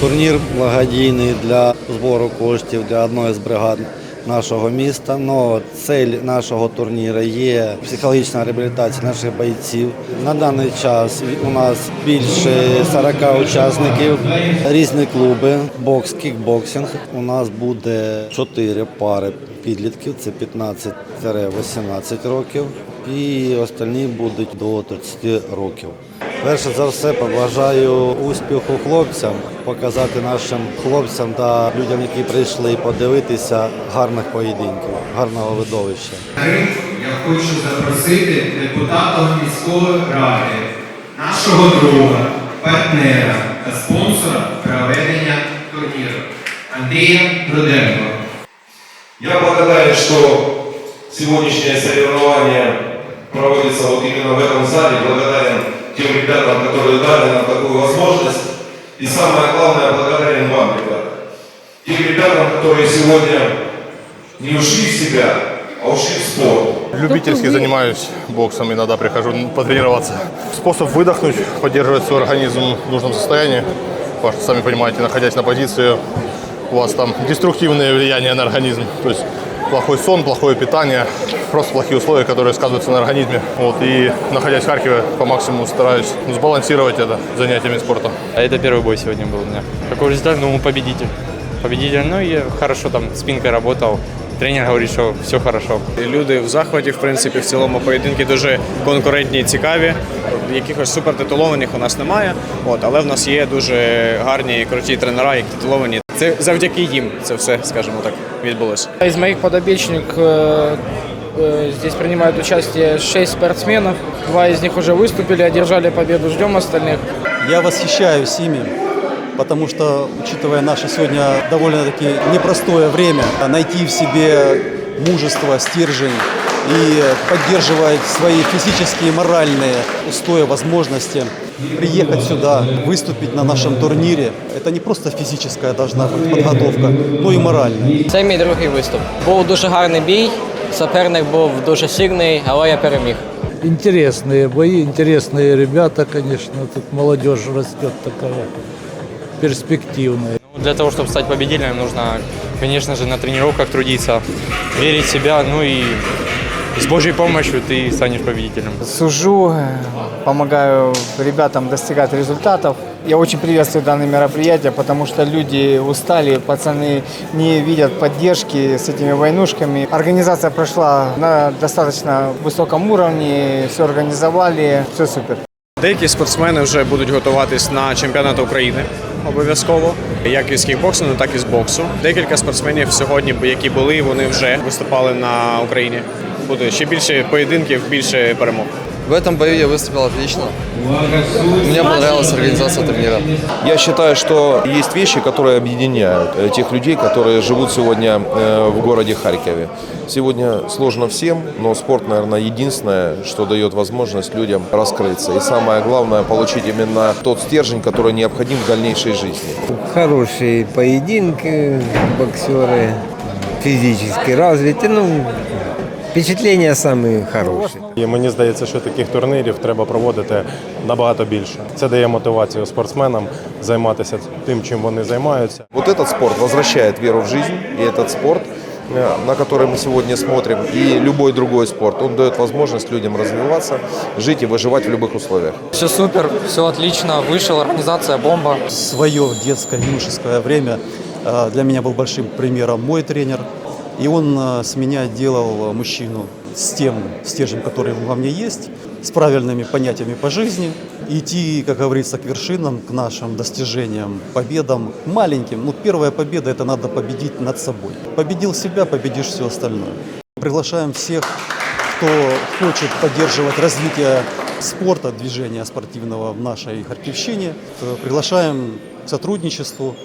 Турнір благодійний для збору коштів для одної з бригад нашого міста. Но цель нашого турніру є психологічна реабілітація наших бойців. На даний час у нас більше 40 учасників, різні клуби, бокс, кікбоксинг. У нас буде 4 пари підлітків, це 15-18 років, і остальні будуть до 30 років. Перше за все побажаю успіху хлопцям, показати нашим хлопцям та людям, які прийшли подивитися гарних поєдинків, гарного видовища. Я хочу запросити депутата міської ради, нашого друга, партнера та спонсора проведення турніру Андрія Руденко. Я благодарен, что сегодняшнее соревнование проводится вот именно в этом зале. Благодарен тем ребятам, которые дали нам такую возможность. И самое главное, благодарен вам, ребята. Тем ребятам, которые сегодня не ушли в себя, а ушли в спорт. Любительски занимаюсь боксом, иногда прихожу потренироваться. Способ выдохнуть, поддерживать свой организм в нужном состоянии. Потому что, сами понимаете, находясь на позиции, у вас там деструктивные влияния на организм. То есть плохой сон, плохое питание, просто плохие условия, которые сказываются на организме. Вот, и находясь в Харькове, по максимуму стараюсь сбалансировать это занятиями спортом. А это первый бой сегодня был у меня. Какой результат? Ну, победитель. Победитель. Ну, и хорошо там спинкой работал. Тренер говорит, что все хорошо. Люди в захваті, в принципі, в цілому поєдинки дуже конкурентні і цікаві. Якихось супертитулованих у нас немає. От, але в нас є дуже гарні і круті тренера, які титуловані. Це завдяки їм це все, скажімо так, відбулося. Из моих подопечных э, э, здесь принимают участие 6 спортсменов. Два из них уже выступили, одержали победу. Ждем остальных. Я восхищаюсь ими, потому что, учитывая наше сегодня довольно-таки непростое время, найти в себе мужество, стержень и поддерживать свои физические и моральные устои, возможности, приехать сюда, выступить на нашем турнире, это не просто физическая должна быть подготовка, но и моральная. Це мій другий виступ. Був дуже гарний бій. Суперник був дуже сильний, але я переміг. Интересные бои, интересные ребята, конечно. Тут молодежь растет такая перспективная. Ну, Для того, чтобы стать победителем, нужно, конечно же, на тренировках трудиться, верить в себя, ну и с Божьей помощью ты станешь победителем. Сужу, э, помогаю ребятам достигать результатов. Я очень приветствую данное мероприятие, потому что люди устали, пацаны не видят поддержки с этими войнушками. Организация прошла на достаточно высоком уровне, все организовали, все супер. Деякі спортсмени вже будуть готуватись на чемпіонат України обов'язково, як із кікбоксингу, так і з боксу. Декілька спортсменів сьогодні, які були, вони вже виступали на Україні. Буде ще більше поєдинків, більше перемог. В этом бою я выступил отлично. Мне понравилась организация турнира. Я считаю, что есть вещи, которые объединяют э, тех людей, которые живут сегодня э, в городе Харькове. Сегодня сложно всем, но спорт, наверное, единственное, что дает возможность людям раскрыться. И самое главное, получить именно тот стержень, который необходим в дальнейшей жизни. Хорошие поединки, боксеры, физически развиты, ну, впечатления самые хорошие. І мені здається, що таких турнірів треба проводити набагато більше. Це дає мотивацію спортсменам займатися тим, чим вони займаються. Вот этот спорт возвращает веру в жизнь, и этот спорт, э, на который мы сегодня смотрим, и любой другой спорт, он дает возможность людям развиваться, жить и выживать в любых условиях. Все супер, все отлично. Вышел, организация бомба. свое детское, юношеское время э, для меня был большим примером мой тренер. И он э, с меня делал э, мужчину с тем стержнем, который во мне есть, с правильными понятиями по жизни, идти, как говорится, к вершинам, к нашим достижениям, победам, маленьким. Ну, первая победа – это надо победить над собой. Победил себя, победишь все остальное. Приглашаем всех, кто хочет поддерживать развитие спорта, движения спортивного в нашей Харьковщине. Э, Приглашаем к сотрудничеству.